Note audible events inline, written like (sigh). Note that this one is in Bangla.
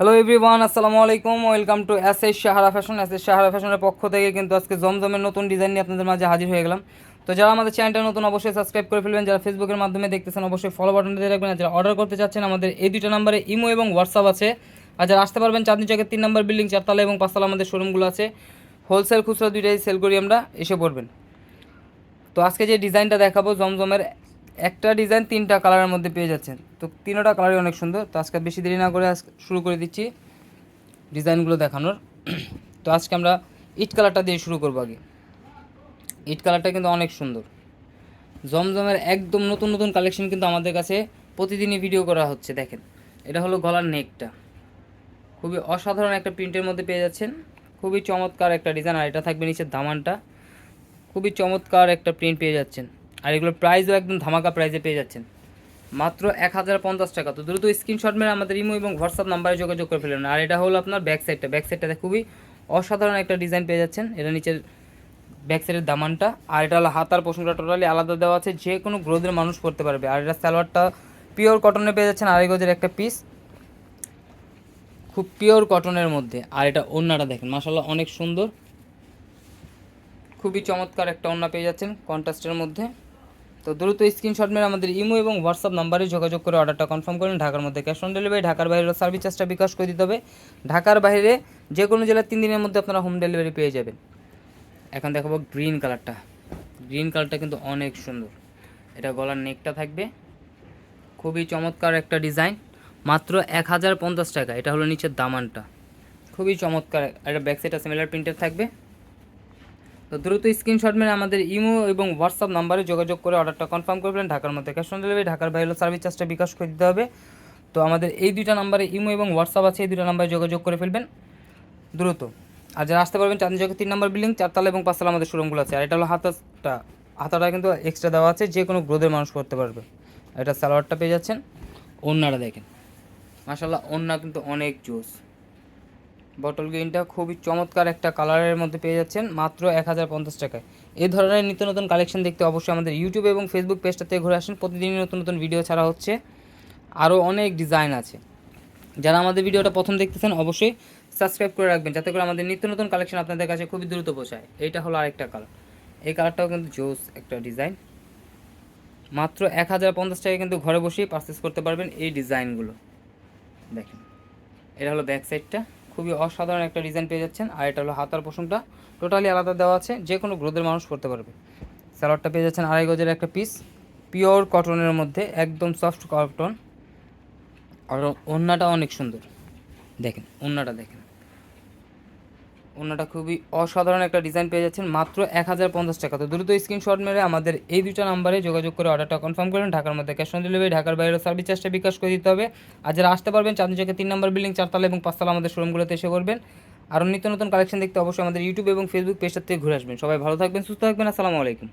হ্যালো এভরিওয়ান আসসালামু আলাইকুম welcome to S S Sahara fashion S S Sahara ফ্যাশনের পক্ষ থেকে কিন্তু আজকে জমজমের নতুন ডিজাইন নিয়ে আপনাদের মাঝে হাজির হয়ে গেলাম। তো যারা আমাদের চ্যানেলটা নতুন, অবশ্যই সাবস্ক্রাইব করে ফেলবেন। যারা ফেসবুকের মাধ্যমে দেখতেছেন, অবশ্যই ফলো বাটনটা দিয়ে রাখবেন। যারা অর্ডার করতে চাচ্ছেন, আমাদের এই দুটো নাম্বারে ইমো এবং হোয়াটসঅ্যাপ আছে। আর যারা আসতে পারবেন চাঁদনি চকের তিন নম্বর বিল্ডিং চারতলা এবং পাঁচতলা আমাদের শোরুমগুলো আছে। হোলসেল খুচরা দুইটাই সেল করি আমরা, এসে পড়বেন। তো আজকে যে ডিজাইনটা দেখাবো জমজমের একটা ডিজাইন তিনটা কালারের মধ্যে পেয়ে যাচ্ছেন। তো তিনোটা কালারই অনেক সুন্দর। তো আজকে বেশি দেরি না করে শুরু করে দিচ্ছি ডিজাইনগুলো দেখানোর। (clears throat) তো আজকে আমরা ইট কালারটা দিয়ে শুরু করব আগে। ইট কালারটা কিন্তু অনেক সুন্দর। জমজমের একদম নতুন নতুন কালেকশন কিন্তু আমাদের কাছে প্রতিদিনই ভিডিও করা হচ্ছে, দেখেন। এটা হলো গলার নেকটা। খুবই অসাধারণ একটা প্রিন্টের মধ্যে পেয়ে যাচ্ছেন। খুবই চমৎকার একটা ডিজাইন আর এটা থাকবে নিচের দামানটা খুবই চমৎকার একটা প্রিন্ট পেয়ে যাচ্ছেন। আর এগুলোর প্রাইসও একদম ধামাকা প্রাইসে পেয়ে যাচ্ছেন। মাত্র এক হাজার পঞ্চাশ টাকা। তো দ্রুত স্ক্রিনশট মেরে আমাদের ইমো এবং হোয়াটসঅ্যাপ নাম্বারে যোগাযোগ করে ফেলেন। আর এটা হলো আপনার ব্যাক সাইডটা ব্যাক সাইডটাতে খুবই অসাধারণ একটা ডিজাইন পেয়ে যাচ্ছেন। এটা নিচের ব্যাক সাইডের দামানটা। আর এটা হলো হাতার পোষণটা টোটালি আলাদা দেওয়া আছে। যে কোনো গ্রোথের মানুষ করতে পারবে। আর এটা সালোয়ারটা পিওর কটনে পেয়ে যাচ্ছেন আড়াই গজের একটা পিস খুব পিওর কটনের মধ্যে। আর এটা ওড়নাটা দেখেন। মাসাল্লাহ অনেক সুন্দর। খুবই চমৎকার একটা ওড়না পেয়ে যাচ্ছেন কন্ট্রাস্টের মধ্যে। তো দ্রুত স্ক্রিনশট মেরে আমাদের ইমো এবং হোয়াটসঅ্যাপ নাম্বারে যোগাযোগ করে অর্ডারটা কনফার্ম করেন। ঢাকার মধ্যে ক্যাশ অন ডেলিভারি, ঢাকার বাইরে সার্ভিস চার্জটা বিকাশ করে দিতে হবে। ঢাকার বাইরে যে কোনো জেলার তিন দিনের মধ্যে আপনারা হোম ডেলিভারি পেয়ে যাবেন। এখন দেখাবো গ্রিন কালারটা। গ্রিন কালারটা কিন্তু অনেক সুন্দর। এটা গলার নেকটা থাকবে। খুবই চমৎকার একটা ডিজাইন। মাত্র এক হাজার পঞ্চাশ টাকা। এটা হলো নিচের দামানটা। খুবই চমৎকার। একটা ব্যাক সাইডটা সিমিলার প্রিন্টের থাকবে। তো দ্রুত স্ক্রিনশট মেরে আমাদের ইমো এবং হোয়াটসঅ্যাপ নাম্বারে যোগাযোগ করে অর্ডারটা কনফার্ম করবেন ঢাকার মধ্যে ক্যাশ অন ডেলিভারি, ঢাকার বাইরে সার্ভিস চার্জটা বিকাশ করে দিতে হবে। তো আমাদের এই দুইটা নাম্বারে ইমো এবং হোয়াটসঅ্যাপ আছে, এই দুইটা নাম্বারে যোগাযোগ করে ফেলবেন। দ্রুত। আর যারা আসতে পারবেন, চাঁদনি চকের তিন নম্বর বিল্ডিং, চারতলা এবং পাঁচতলা আমাদের শোরুমগুলো আছে। আর এটা হলো হাতাটা হাতাটা কিন্তু এক্সট্রা দেওয়া আছে, যে কোনো গ্রোথের মানুষ করতে পারবে। এটা সালোয়ারটা পেয়ে যাচ্ছেন। ওড়নাটা দেখেন। মাসাল্লাহ ওড়না কিন্তু অনেক জোস। বটল গ্রিনটা খুবই চমৎকার একটা কালারের মধ্যে পেয়ে যাচ্ছেন, মাত্র এক হাজার পঞ্চাশ টাকায়। এই ধরনের নিত্য নতুন কালেকশন দেখতে অবশ্যই আমাদের ইউটিউব এবং ফেসবুক পেজটাতে ঘুরে আসেন। প্রতিদিনই নতুন নতুন ভিডিও ছাড়া হচ্ছে আরও অনেক ডিজাইন আছে। যারা আমাদের ভিডিওটা প্রথম দেখতেছেন, অবশ্যই সাবস্ক্রাইব করে রাখবেন, যাতে করে আমাদের নিত্য নতুন কালেকশন আপনাদের কাছে খুবই দ্রুত পৌঁছায়। এইটা হলো আরেকটা কালার। এই কালারটাও কিন্তু জোস একটা ডিজাইন। মাত্র এক হাজার পঞ্চাশ টাকায় কিন্তু ঘরে বসেই পারচেস করতে পারবেন এই ডিজাইনগুলো। দেখেন, এটা হলো ব্যাক সাইডটা খুবই অসাধারণ একটা ডিজাইন পেয়ে যাচ্ছেন। আর এটা হলো হাতার পোষণটা টোটালি আলাদা দেওয়া আছে, যে কোনো গ্রোদের মানুষ করতে পারবে। স্যালাডটা পেয়ে যাচ্ছেন আড়াই গজের একটা পিস পিওর কটনের মধ্যে একদম সফট কটন আর ওড়নাটা অনেক সুন্দর। দেখেন, ওড়নাটা দেখেন। ওড়নাটা খুবই অসাধারণ একটা ডিজাইন পেয়ে যাচ্ছেন, মাত্র এক হাজার পঞ্চাশ টাকা। তো দ্রুত স্ক্রিনশট মেরে আমাদের এই দুটো নাম্বারে যোগাযোগ করে অর্ডারটা কনফার্ম করবেন ঢাকার মধ্যে ক্যাশ অন ডেলিভারি ঢাকার বাইরে সার্ভিস চার্জটা বিকাশ করে দিতে হবে। আর যারা আসতে পারবেন, চাঁদনি চকে তিন নম্বর বিল্ডিং চারতলা এবং পাঁচতলা আমাদের শোরুমগুলোতে এসে করবেন। আর নিত্য নতুন কালেকশন দেখতে অবশ্যই আমাদের ইউটিউব এবং ফেসবুক পেজটার থেকে ঘুরে আসবেন। সবাই ভালো থাকবেন, সুস্থ থাকবেন, আসসালামু আলাইকুম।